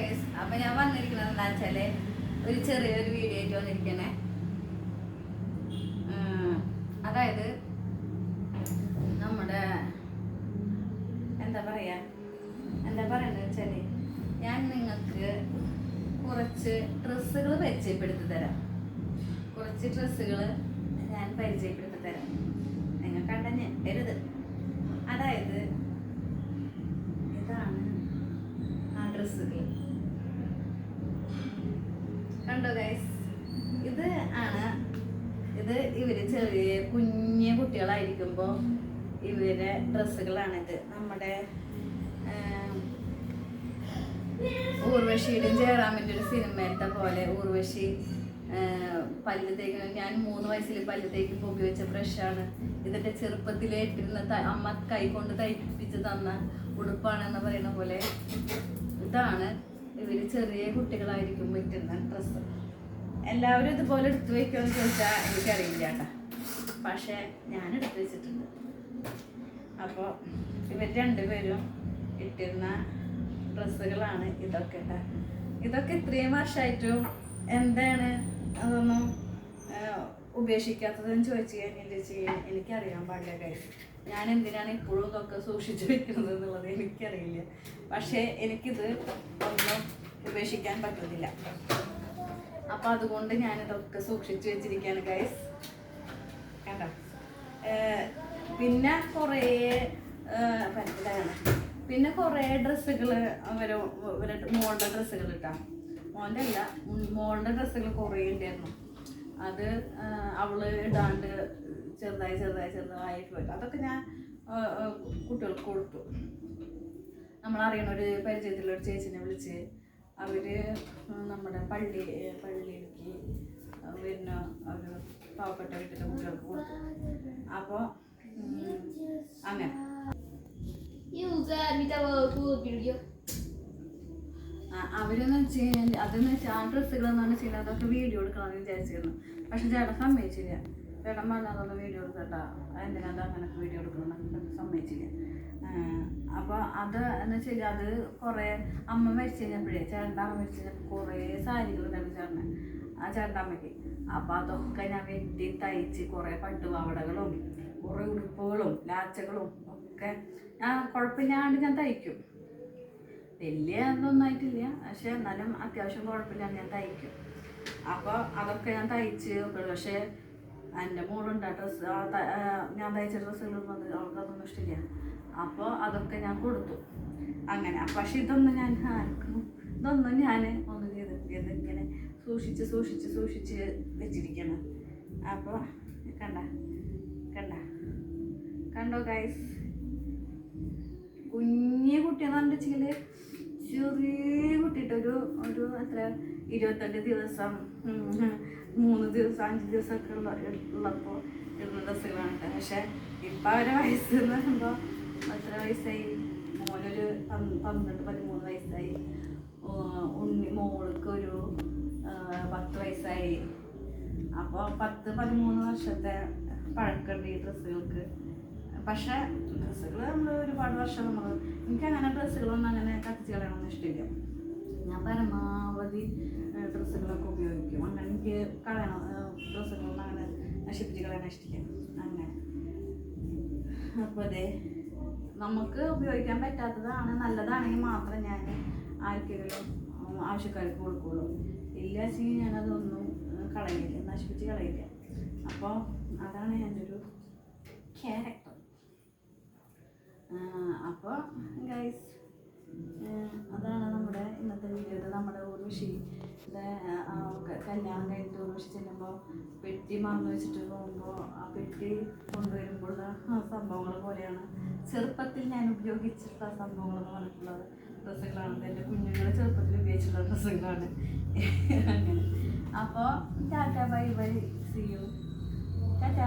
Guys അപ്പൊ ഞാൻ വന്നിരിക്കുന്നത് എന്താ വെച്ചാൽ ഒരു ചെറിയൊരു വീഡിയോ ആയിട്ട് വന്നിരിക്കണേ അതായത് നമ്മുടെ എന്താ പറയാ? എന്താ പറയണ്ടത് വെച്ചാൽ ഞാൻ നിങ്ങൾക്ക് കുറച്ച് ഡ്രസ്സുകൾ പരിചയപ്പെടുത്തി തരാം. കുറച്ച് ഡ്രസ്സുകൾ ഞാൻ പരിചയപ്പെടുത്തി തരാം. നിങ്ങൾ കണ്ട ഞെട്ടരുത് അതായത് ഇതാണ് ആ ഡ്രസ്സുകൾ കണ്ടോ ഗൈസ് ഇത് ആണ് ഇത് ഇവർ ചെറിയ കുഞ്ഞു കുട്ടികളായിരിക്കുമ്പോൾ ഇവരെ ഡ്രസ്സുകളാണിത്. നമ്മുടെ ഊർവശിയുടെ ജയറാമിന്റെ ഒരു സിനിമയിലത്തെ പോലെ ഊർവശി പല്ല് തേക്കുന്ന ഞാൻ മൂന്ന് വയസ്സിൽ പല്ല് തേക്കുമ്പോൾ ഉപയോഗിച്ച ബ്രഷാണ്. ഇതിന്റെ ചെറുപ്പത്തിൽ ഇട്ടിരുന്ന അമ്മ കൈ കൊണ്ട് തയ്പ്പിച്ച് തന്ന ഉടുപ്പാണെന്ന് പറയുന്ന പോലെ ഇതാണ് ഇവർ ചെറിയ കുട്ടികളായിരിക്കുമ്പോൾ ഇട്ടിരുന്ന ഡ്രസ്സ്. എല്ലാവരും ഇതുപോലെ എടുത്തു വയ്ക്കുമെന്ന് ചോദിച്ചാൽ എനിക്കറിയില്ല കേട്ടോ. പക്ഷേ ഞാൻ എടുത്ത് വെച്ചിട്ടുണ്ട്. അപ്പോൾ ഇവർ രണ്ടുപേരും ഇട്ടിരുന്ന ഡ്രസ്സുകളാണ് ഇതൊക്കെ. ഇതൊക്കെ ഇത്രയും വർഷമായിട്ടും എന്താണ് അതൊന്നും ഉപേക്ഷിക്കാത്തതെന്ന് ചോദിച്ചു കഴിഞ്ഞാൽ ചെയ്യാൻ എനിക്കറിയാൻ പാടില്ല കാര്യം ഞാൻ എന്തിനാണ് ഇപ്പോഴും ഇതൊക്കെ സൂക്ഷിച്ചു വെക്കുന്നത് എന്നുള്ളത് എനിക്കറിയില്ല. പക്ഷേ എനിക്കിത് ഒന്നും ഉപേക്ഷിക്കാൻ പറ്റുന്നില്ല അപ്പം അതുകൊണ്ട് ഞാനിതൊക്കെ സൂക്ഷിച്ചു വെച്ചിരിക്കുകയാണ് ഗൈസ് ഏഹ് പിന്നെ കുറേ പിന്നെ കുറേ ഡ്രസ്സുകൾ അവർ ഇവരുടെ മോളുടെ ഡ്രസ്സുകൾ ഇട്ടാ. മോന്റെ അല്ല മോളുടെ ഡ്രസ്സുകൾ കുറേ ഉണ്ടായിരുന്നു. അത് അവൾ ഇടാണ്ട് ചെറുതായി ചെറുതായി ചെറുതായിട്ട് വരും അതൊക്കെ ഞാൻ കുട്ടികൾക്ക് കൊടുത്തു. നമ്മളറിയണ ഒരു പരിചയത്തിലുള്ള ഒരു ചേച്ചിനെ വിളിച്ച് അവർ നമ്മുടെ പള്ളി പള്ളിയിലേക്ക് വരുന്ന ഒരു പാവപ്പെട്ട വീട്ടിലെ കുട്ടികൾക്ക് കൊടുത്തു. അപ്പോൾ അങ്ങനെ. അവരെന്ന് വെച്ച് കഴിഞ്ഞാൽ അതെന്ന് വെച്ചാൽ ആ ഡ്രസ്സുകളെന്ന് പറഞ്ഞാൽ ചെയ്യുന്നത് അതൊക്കെ വീഡിയോ എടുക്കണമെന്ന് വിചാരിച്ചിരുന്നു. പക്ഷെ ചേട്ടൻ സമ്മതിച്ചില്ല. ചേട്ടൻ പറഞ്ഞതൊന്നും വീഡിയോ എടുക്കണ്ട. എന്തിനാ അങ്ങനെ വീഡിയോ എടുക്കണം സമ്മതിച്ചില്ല. അപ്പോൾ അത് എന്ന് വെച്ചാൽ അത് കുറേ അമ്മ മരിച്ചു കഴിഞ്ഞപ്പോഴേ ചേട്ടന്റെ അമ്മ മരിച്ചു കഴിഞ്ഞപ്പോൾ കുറേ സാരികളുണ്ടായിരുന്നു ചേട്ടന്. ആ ചേട്ടന്റെ അമ്മയ്ക്ക്. അപ്പോൾ അതൊക്കെ ഞാൻ വെട്ടി തയ്ച്ച് കുറേ പട്ടുപാവടകളും കുറേ ഉടുപ്പുകളും ലാച്ചകളും ഒക്കെ ഞാൻ കുഴപ്പമില്ലാണ്ട് ഞാൻ തയ്ക്കും. വലിയ ഇതൊന്നായിട്ടില്ല പക്ഷെ എന്നാലും അത്യാവശ്യം കുഴപ്പമില്ലാണ്ട് ഞാൻ തയ്ക്കും. അപ്പോൾ അതൊക്കെ ഞാൻ തയ്ച്ച് പക്ഷേ എന്റെ മോളുണ്ട് ഡ്രസ്സ് ഞാൻ തയ്ച്ച ഡ്രസ്സുകൾ വന്ന് അവൾക്ക് അതൊന്നും ഇഷ്ടമില്ല അപ്പോൾ അതൊക്കെ ഞാൻ കൊടുത്തു. അങ്ങനെ പക്ഷെ ഇതൊന്നും ഞാൻ ആർക്കും ഇതൊന്നും ഞാൻ ഒന്നും ചെയ്തിട്ടില്ല. ഇതിങ്ങനെ സൂക്ഷിച്ച് സൂക്ഷിച്ച് സൂക്ഷിച്ച് വെച്ചിരിക്കണം അപ്പോൾ കണ്ട കണ്ട. കണ്ടോ ഗൈസ് കുഞ്ഞു കുട്ടിയെന്ന് പറഞ്ഞിട്ടുണ്ടെങ്കിൽ ചെറിയ കുട്ടിയിട്ട് ഒരു ഒരു എത്ര ഇരുപത്തെട്ട് ദിവസം മൂന്ന് ദിവസം അഞ്ച് ദിവസമൊക്കെ ഉള്ള ഉള്ളപ്പോൾ ഇടുന്ന ഡ്രസ്സുകളാണ്. പക്ഷെ ഇപ്പം അവരെ വയസ്സ് എന്ന് പറയുമ്പോൾ എത്ര വയസ്സായി? മോനൊരു പന്ത് പന്ത്രണ്ട് പതിമൂന്ന് വയസ്സായി. പത്ത് പതിമൂന്ന് വർഷത്തെ പഴക്കമുണ്ട് ഈ ഡ്രസ്സുകൾക്ക്. പക്ഷെ ഡ്രസ്സുകൾ നമ്മൾ ഒരുപാട് വർഷം നമ്മൾ എനിക്ക് അങ്ങനെ ഡ്രസ്സുകളൊന്നും അങ്ങനെ കത്തിച്ച് കളയണമെന്ന് ഇഷ്ടമില്ല ഞാൻ പരമാവധി ഡ്രസ്സുകളൊക്കെ ഉപയോഗിക്കും. അങ്ങനെ എനിക്ക് കളയണം ഡ്രസ്സുകളൊന്നും അങ്ങനെ നശിപ്പിച്ച് കളയാൻ ഇഷ്ടമില്ല അങ്ങനെ. അപ്പോൾ അതെ നമുക്ക് ഉപയോഗിക്കാൻ പറ്റാത്തതാണ് നല്ലതാണെങ്കിൽ മാത്രം ഞാൻ ആർക്കെങ്കിലും ആവശ്യക്കാർക്ക് കൊടുക്കുള്ളൂ. ഇല്ല വെച്ചെങ്കിൽ ഞാനതൊന്നും കളയില്ല? നശിപ്പിച്ച് കളയില്ല? അപ്പോൾ അതാണ് എന്റെ ഒരു ക്യാരക്ടർ അപ്പോൾ ഗൈസ് അതാണ് നമ്മുടെ ഇന്നത്തെ വീഡിയോയിൽ നമ്മുടെ ഊർവശി കല്യാണം കഴിഞ്ഞിട്ട് ഊർവശി ചെല്ലുമ്പോൾ പെട്ടി മറന്നു വെച്ചിട്ട് പോകുമ്പോൾ ആ പെട്ടി കൊണ്ടുവരുമ്പോഴുള്ള സംഭവങ്ങൾ പോലെയാണ്. ചെറുപ്പത്തിൽ ഞാൻ ഉപയോഗിച്ചിട്ടുള്ള സംഭവങ്ങൾ എന്ന് പറഞ്ഞിട്ടുള്ളത് ഡ്രസ്സുകളാണ്. എന്റെ കുഞ്ഞുങ്ങളെ ചെറുപ്പത്തിൽ ഉപയോഗിച്ചിട്ടുള്ള ഡ്രസ്സുകളാണ്. അങ്ങനെ. അപ്പോൾ tata bye bye see you tata